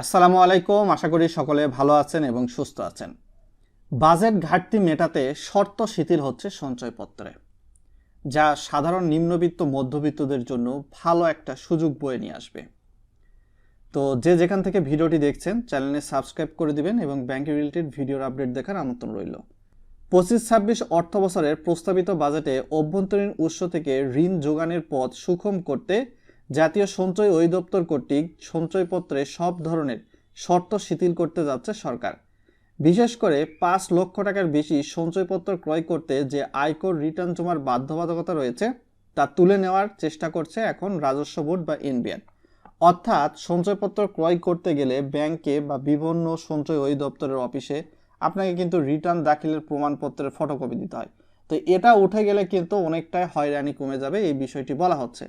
আসসালামু আলাইকুম। আশা করি সকলে ভালো আছেন এবং সুস্থ আছেন। বাজেট ঘাটতি মেটাতে শর্ত শিথিল হচ্ছে সঞ্চয়পত্রে, যা সাধারণ নিম্নবিত্ত মধ্যবিত্তদের জন্য ভালো একটা সুযোগ বয়ে নিয়ে আসবে। তো যে যেখান থেকে ভিডিওটি দেখছেন চ্যানেলে সাবস্ক্রাইব করে দিবেন এবং ব্যাংক রিলেটেড ভিডিওর আপডেট দেখার আমন্ত্রণ রইল। পঁচিশ ছাব্বিশ অর্থ বছরের প্রস্তাবিত বাজেটে অভ্যন্তরীণ উৎস থেকে ঋণ যোগানের পথ সুখম করতে জাতীয় সঞ্চয় অধিদপ্তর কর্তৃক সঞ্চয়পত্রে সব ধরনের শর্ত শিথিল করতে যাচ্ছে সরকার। বিশেষ করে পাঁচ লক্ষ টাকার বেশি সঞ্চয়পত্র ক্রয় করতে যে আয়কর রিটার্ন জমার বাধ্যবাধকতা রয়েছে, তা তুলে নেওয়ার চেষ্টা করছে এখন রাজস্ব বোর্ড বা এনবিআর। অর্থাৎ সঞ্চয়পত্র ক্রয় করতে গেলে ব্যাংকে বা বিভিন্ন সঞ্চয় অধিদপ্তরের অফিসে আপনাকে কিন্তু রিটার্ন দাখিলের প্রমাণপত্রের ফটোকপি দিতে হয়। তো এটা উঠে গেলে কিন্তু অনেকটাই হয়রানি কমে যাবে, এই বিষয়টি বলা হচ্ছে।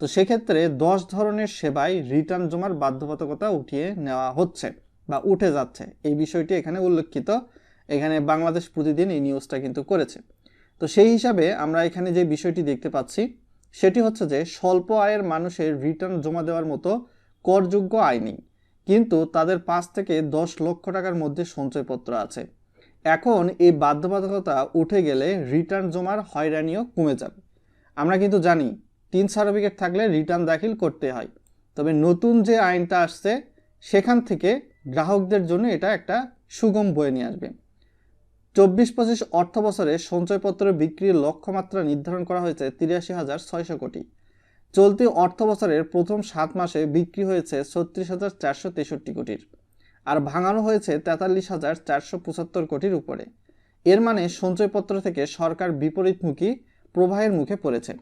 তো সেক্ষেত্রে দশ ধরনের সেবায় রিটার্ন জমার বাধ্যবাধকতা উঠিয়ে নেওয়া হচ্ছে বা উঠে যাচ্ছে। এই বিষয়টি এখানে উল্লেখিত। এখানে বাংলাদেশ প্রতিদিন এই নিউজটা কিন্তু করেছে। তো সেই হিসাবে আমরা এখানে যে বিষয়টি দেখতে পাচ্ছি, সেটি হচ্ছে যে স্বল্প আয়ের মানুষের রিটার্ন জমা দেওয়ার মতো করযোগ্য আয় নেই। কিন্তু তাদের পাঁচ থেকে দশ লক্ষ টাকার মধ্যে সঞ্চয়পত্র আছে। এখন এই বাধ্যবাধকতা উঠে গেলে রিটার্ন জমার হয়রানিও কমে যাবে। আমরা কিন্তু জানি তিন সার্টিফিকেট থাকলে রিটার্ন দাখিল করতে হয়। তবে নতুন যে আইনটা আসছে, সেখান থেকে গ্রাহকদের জন্য এটা একটা সুগম বয়ে নিয়ে আসবে। চব্বিশ পঁচিশ অর্থ বছরে সঞ্চয়পত্র বিক্রির লক্ষ্যমাত্রা নির্ধারণ করা হয়েছে তিরাশি হাজার ছয়শো কোটি। চলতি অর্থ বছরের প্রথম সাত মাসে বিক্রি হয়েছে ছত্রিশ হাজার চারশো তেষট্টি কোটির, আর ভাঙানো হয়েছে তেতাল্লিশ হাজার চারশো পঁচাত্তর কোটির উপরে। এর মানে সঞ্চয়পত্র থেকে সরকার বিপরীতমুখী প্রবাহের মুখে পড়েছে।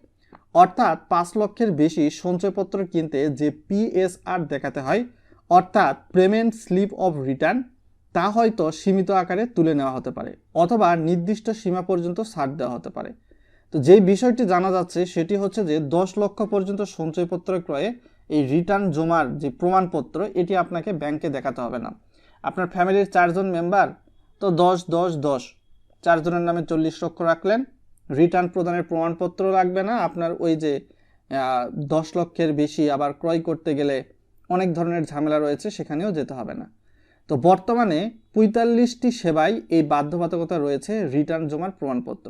অর্থাৎ পাঁচ লক্ষের বেশি সঞ্চয়পত্র কিনতে যে পিএসআর দেখাতে হয়, অর্থাৎ পেমেন্ট স্লিপ অফ রিটার্ন তা হয়তো সীমিত আকারে তুলে নেওয়া হতে পারে অথবা নির্দিষ্ট সীমা পর্যন্ত ছাড় দেওয়া হতে পারে। তো যেই বিষয়টি জানা যাচ্ছে, সেটি হচ্ছে যে দশ লক্ষ পর্যন্ত সঞ্চয়পত্র ক্রয়ে এই রিটার্ন জমার যে প্রমাণপত্র, এটি আপনাকে ব্যাংকে দেখাতে হবে না। আপনার ফ্যামিলির চারজন মেম্বার, তো দশ দশ দশ, চারজনের নামে চল্লিশ লক্ষ রাখলেন রিটার্ন প্রদানের প্রমাণপত্র লাগবে না। আপনার ওই যে দশ লক্ষের বেশি আবার ক্রয় করতে গেলে অনেক ধরনের ঝামেলা রয়েছে, সেখানেও যেতে হবে না। তো বর্তমানে পঁয়তাল্লিশটি সেবায় এই বাধ্যবাধকতা রয়েছে রিটার্ন জমার প্রমাণপত্র।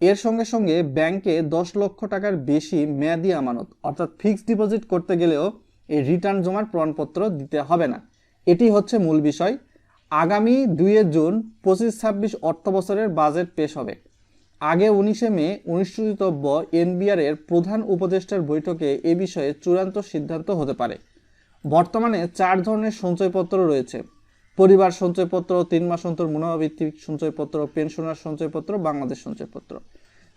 এর সঙ্গে সঙ্গে ব্যাংকে দশ লক্ষ টাকার বেশি মেয়াদি আমানত, অর্থাৎ ফিক্সড ডিপোজিট করতে গেলেও এই রিটার্ন জমার প্রমাণপত্র দিতে হবে না। এটি হচ্ছে মূল বিষয়। আগামী দুইয়ে জুন পঁচিশ ছাব্বিশ অর্থ বছরের বাজেট পেশ হবে। আগে উনিশে মে অনুষ্ঠিতব্য এনবিআর এর প্রধান উপদেষ্টার বৈঠকে এ বিষয়ে চূড়ান্ত সিদ্ধান্ত হতে পারে। বর্তমানে চার ধরনের সঞ্চয়পত্র রয়েছে। পরিবার সঞ্চয়পত্র, তিন মাস অন্তর মুনাফাভিত্তিক সঞ্চয়পত্র, পেনশনার সঞ্চয়পত্র, বাংলাদেশ সঞ্চয়পত্র।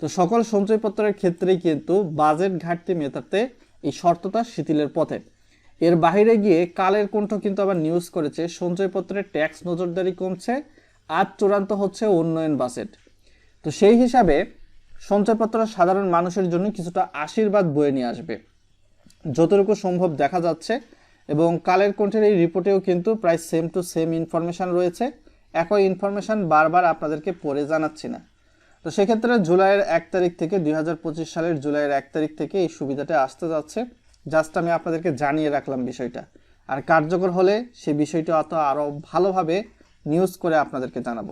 তো সকল সঞ্চয়পত্রের ক্ষেত্রেই কিন্তু বাজেট ঘাটতি মেটাতে এই শর্তটা শিথিলের পথে। এর বাইরে গিয়ে কালের কণ্ঠ কিন্তু আবার নিউজ করেছে, সঞ্চয়পত্রের ট্যাক্স নজরদারি কমছে আর চূড়ান্ত হচ্ছে উন্নয়ন বাজেট। তো সেই হিসাবে সঞ্চয়পত্র সাধারণ মানুষের জন্য কিছুটা আশীর্বাদ বয়ে নিয়ে আসবে। যতটুকু সম্ভব দেখা যাচ্ছে এবং কালের কণ্ঠের এই রিপোর্টেও কিন্তু প্রায় সেম টু সেম ইনফরমেশান রয়েছে। একই ইনফরমেশান বারবার আপনাদেরকে পড়ে জানাচ্ছি না। তো সেক্ষেত্রে জুলাইয়ের এক তারিখ থেকে দুই হাজার পঁচিশ সালের জুলাইয়ের এক তারিখ থেকে এই সুবিধাটা আসতে যাচ্ছে। জাস্ট আমি আপনাদেরকে জানিয়ে রাখলাম বিষয়টা। আর কার্যকর হলে সে বিষয়টা অত আরও ভালোভাবে নিউজ করে আপনাদেরকে জানাব।